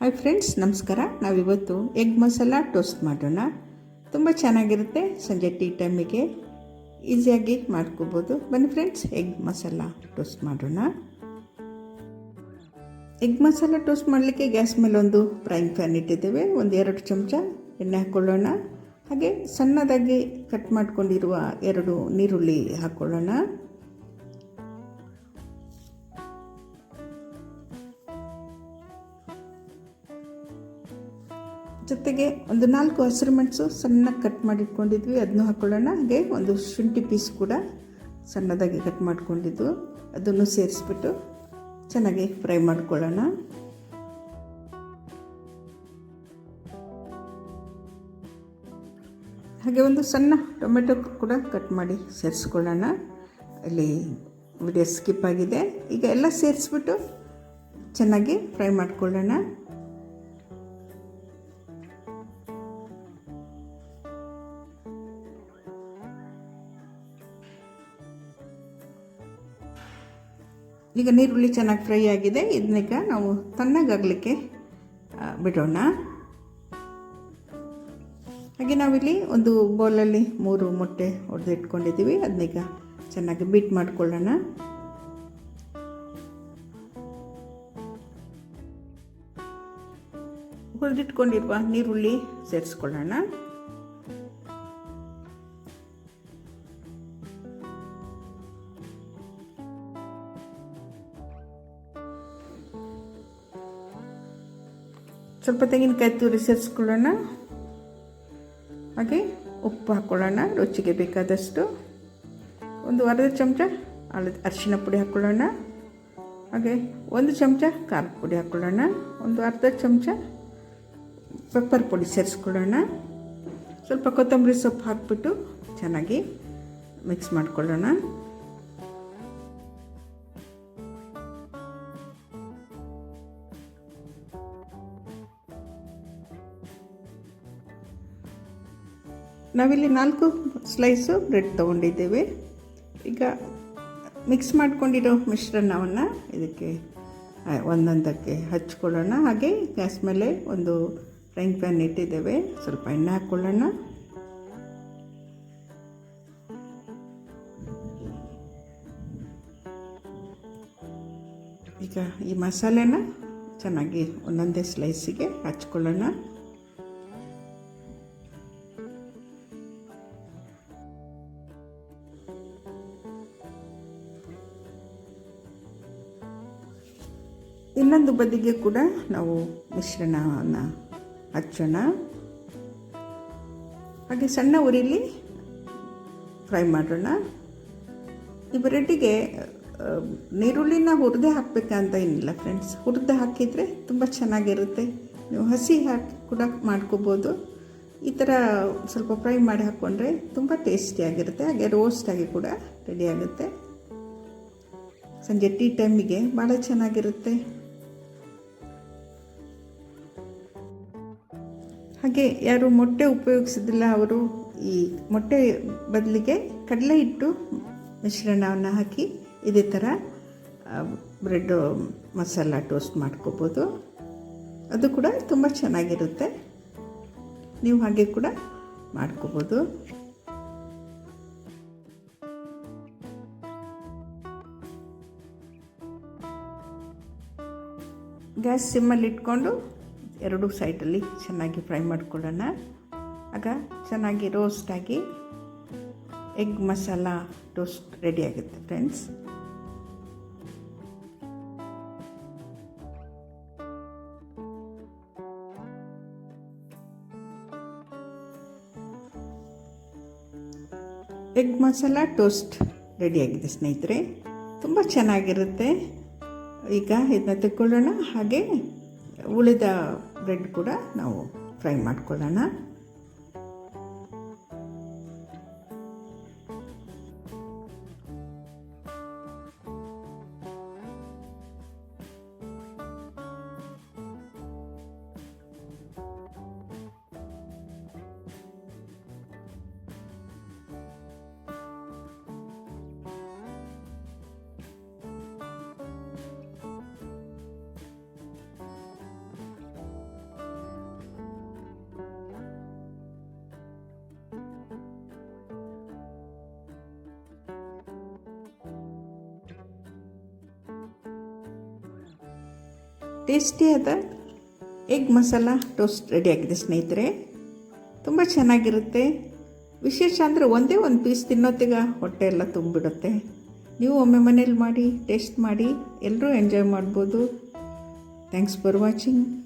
Hi friends ನಮಸ್ಕಾರ. ನಾವಿವತ್ತು egg masala toast ಮಾಡೋಣ. ತುಂಬ ಚೆನ್ನಾಗಿರುತ್ತೆ. ಸಂಜೆ ಟೀ ಟೈಮಿಗೆ ಈಸಿಯಾಗಿ ಮಾಡ್ಕೋಬೋದು. ಬನ್ನಿ ಫ್ರೆಂಡ್ಸ್ ಎಗ್ ಮಸಾಲ ಟೋಸ್ಟ್ ಮಾಡೋಣ. ಎಗ್ ಮಸಾಲ ಟೋಸ್ಟ್ ಮಾಡಲಿಕ್ಕೆ ಗ್ಯಾಸ್ ಮೇಲೆ ಒಂದು ಫ್ರೈಂಗ್ ಪ್ಯಾನ್ ಇಟ್ಟಿದ್ದೇವೆ. ಒಂದು ಎರಡು ಚಮಚ ಎಣ್ಣೆ ಹಾಕ್ಕೊಳ್ಳೋಣ ಹಾಗೆ ಸಣ್ಣದಾಗಿ ಕಟ್ ಮಾಡ್ಕೊಂಡಿರುವ ಎರಡು ನೀರುಳ್ಳಿ ಹಾಕ್ಕೊಳ್ಳೋಣ ಜೊತೆಗೆ ಒಂದು ನಾಲ್ಕು ಹಸಿರು ಮೆಣಸು ಸಣ್ಣಗೆ ಕಟ್ ಮಾಡಿಟ್ಕೊಂಡಿದ್ವಿ. ಅದನ್ನು ಹಾಕ್ಕೊಳ್ಳೋಣ ಹಾಗೆ ಒಂದು ಶುಂಠಿ ಪೀಸ್ ಕೂಡ ಸಣ್ಣದಾಗಿ ಕಟ್ ಮಾಡಿಕೊಂಡಿದ್ದು ಅದನ್ನು ಸೇರಿಸ್ಬಿಟ್ಟು ಚೆನ್ನಾಗಿ ಫ್ರೈ ಮಾಡ್ಕೊಳ್ಳೋಣ. ಹಾಗೆ ಒಂದು ಸಣ್ಣ ಟೊಮೆಟೊ ಕೂಡ ಕಟ್ ಮಾಡಿ ಸೇರಿಸ್ಕೊಳ್ಳೋಣ. ಅಲ್ಲಿ ವಿಡಿಯೋ ಸ್ಕಿಪ್ ಆಗಿದೆ. ಈಗ ಎಲ್ಲ ಸೇರಿಸ್ಬಿಟ್ಟು ಚೆನ್ನಾಗಿ ಫ್ರೈ ಮಾಡ್ಕೊಳ್ಳೋಣ. ಈಗ ನೀರುಳ್ಳಿ ಚೆನ್ನಾಗಿ ಫ್ರೈ ಆಗಿದೆ. ಇದನ್ನೀಗ ನಾವು ತಣ್ಣಗಾಗಲಿಕ್ಕೆ ಬಿಡೋಣ. ಹಾಗೆ ನಾವಿಲ್ಲಿ ಒಂದು ಬೌಲಲ್ಲಿ ಮೂರು ಮೊಟ್ಟೆ ಹೊಡೆದು ಇಟ್ಕೊಂಡಿದ್ದೀವಿ ಅದನ್ನೀಗ ಚೆನ್ನಾಗಿ ಬೀಟ್ ಮಾಡ್ಕೊಳ್ಳೋಣ. ಹುರಿದಿಟ್ಕೊಂಡಿರುವ ನೀರುಳ್ಳಿ ಸೇರಿಸ್ಕೊಳ್ಳೋಣ. ಸ್ವಲ್ಪ ತೆಂಗಿನಕಾಯಿ ತುರಿ ಸೇರಿಸ್ಕೊಳ್ಳೋಣ. ಹಾಗೆ ಉಪ್ಪು ಹಾಕ್ಕೊಳ್ಳೋಣ ರುಚಿಗೆ ಬೇಕಾದಷ್ಟು. ಒಂದು ಅರ್ಧ ಚಮಚ ಹಳದಿ ಅರಿಶಿನ ಪುಡಿ ಹಾಕ್ಕೊಳ್ಳೋಣ ಹಾಗೆ ಒಂದು ಚಮಚ ಖಾರದ ಪುಡಿ ಹಾಕ್ಕೊಳ್ಳೋಣ ಒಂದು ಅರ್ಧ ಚಮಚ ಪೆಪ್ಪರ್ ಪುಡಿ ಸೇರಿಸ್ಕೊಳ್ಳೋಣ. ಸ್ವಲ್ಪ ಕೊತ್ತಂಬರಿ ಸೊಪ್ಪು ಹಾಕ್ಬಿಟ್ಟು ಚೆನ್ನಾಗಿ ಮಿಕ್ಸ್ ಮಾಡ್ಕೊಳ್ಳೋಣ. ನಾವಿಲ್ಲಿ ನಾಲ್ಕು ಸ್ಲೈಸು ಬ್ರೆಡ್ ತೊಗೊಂಡಿದ್ದೇವೆ. ಈಗ ಮಿಕ್ಸ್ ಮಾಡ್ಕೊಂಡಿರೋ ಮಿಶ್ರಣವನ್ನು ಇದಕ್ಕೆ ಒಂದೊಂದಕ್ಕೆ ಹಚ್ಕೊಳ್ಳೋಣ. ಹಾಗೆ ಗ್ಯಾಸ್ ಮೇಲೆ ಒಂದು ಫ್ರೈಂಗ್ ಪ್ಯಾನ್ ಇಟ್ಟಿದ್ದೇವೆ. ಸ್ವಲ್ಪ ಎಣ್ಣೆ ಹಾಕ್ಕೊಳ್ಳೋಣ ಈಗ ಈ ಮಸಾಲೆನ ಚೆನ್ನಾಗಿ ಒಂದೊಂದೇ ಸ್ಲೈಸಿಗೆ ಹಚ್ಕೊಳ್ಳೋಣ. ಇನ್ನೊಂದು ಬದಿಗೆ ಕೂಡ ನಾವು ಮಿಶ್ರಣವನ್ನು ಹಚ್ಚೋಣ. ಹಾಗೆ ಸಣ್ಣ ಉರಿಲಿ ಫ್ರೈ ಮಾಡೋಣ. ಈ ಬ್ರೆಡ್ಡಿಗೆ ನೀರುಳ್ಳಿನ ಹುರಿದೇ ಹಾಕಬೇಕಂತ ಏನಿಲ್ಲ ಫ್ರೆಂಡ್ಸ್. ಹುರಿದು ಹಾಕಿದರೆ ತುಂಬ ಚೆನ್ನಾಗಿರುತ್ತೆ. ನೀವು ಹಸಿ ಹಾಕಿ ಕೂಡ ಮಾಡ್ಕೋಬೋದು. ಈ ಥರ ಸ್ವಲ್ಪ ಫ್ರೈ ಮಾಡಿ ಹಾಕ್ಕೊಂಡ್ರೆ ತುಂಬ ಟೇಸ್ಟಿಯಾಗಿರುತ್ತೆ ಹಾಗೆ ರೋಸ್ಟಾಗಿ ಕೂಡ ರೆಡಿಯಾಗುತ್ತೆ ಸಂಜೆ ಟೀ ಟೈಮಿಗೆ ಭಾಳ ಚೆನ್ನಾಗಿರುತ್ತೆ. ಹಾಗೆ ಯಾರು ಮೊಟ್ಟೆ ಉಪಯೋಗಿಸಿದಿಲ್ಲ, ಅವರು ಈ ಮೊಟ್ಟೆ ಬದಲಿಗೆ ಕಡಲೆ ಹಿಟ್ಟು ಮಿಶ್ರಣವನ್ನು ಹಾಕಿ ಇದೇ ಥರ ಬ್ರೆಡ್, ಮಸಾಲ ಟೋಸ್ಟ್ ಮಾಡ್ಕೋಬೋದು. ಅದು ಕೂಡ ತುಂಬ ಚೆನ್ನಾಗಿರುತ್ತೆ. ನೀವು ಹಾಗೆ ಕೂಡ ಮಾಡ್ಕೋಬೋದು. ಗ್ಯಾಸ್ ಸಿಮ್ಮಲ್ಲಿ ಇಟ್ಕೊಂಡು ಎರಡು ಸೈಡಲ್ಲಿ ಚೆನ್ನಾಗಿ ಫ್ರೈ ಮಾಡ್ಕೊಳ್ಳೋಣ. ಆಗ ಚೆನ್ನಾಗಿ ರೋಸ್ಟಾಗಿ ಎಗ್ ಮಸಾಲ ಟೋಸ್ಟ್ ರೆಡಿ ಆಗುತ್ತೆ ಫ್ರೆಂಡ್ಸ್ ಎಗ್ ಮಸಾಲ ಟೋಸ್ಟ್ ರೆಡಿಯಾಗಿದೆ ಸ್ನೇಹಿತರೆ. ತುಂಬ ಚೆನ್ನಾಗಿರುತ್ತೆ. ಈಗ ಇದನ್ನ ತೆಕ್ಕೊಳ್ಳೋಣ. ಹಾಗೆ ಉಳಿದ ಬ್ರೆಡ್ ಕೂಡ ನಾವು ಫ್ರೈ ಮಾಡ್ಕೊಳ್ಳೋಣ. ಟೇಸ್ಟಿಯಾದ ಎಗ್ ಮಸಾಲ ಟೋಸ್ಟ್ ರೆಡಿಯಾಗಿದೆ ಸ್ನೇಹಿತರೆ. ತುಂಬ ಚೆನ್ನಾಗಿರುತ್ತೆ. ವಿಶೇಷ ಅಂದರೆ ಒಂದೇ ಒಂದು ಪೀಸ್ ತಿನ್ನೋತ್ತಿಗ ಹೊಟ್ಟೆ ಎಲ್ಲ ತುಂಬಿಡುತ್ತೆ. ನೀವು ಒಮ್ಮೆ ಮನೇಲಿ ಮಾಡಿ ಟೇಸ್ಟ್ ಮಾಡಿ ಎಲ್ಲರೂ ಎಂಜಾಯ್ ಮಾಡ್ಬೋದು. Thanks for watching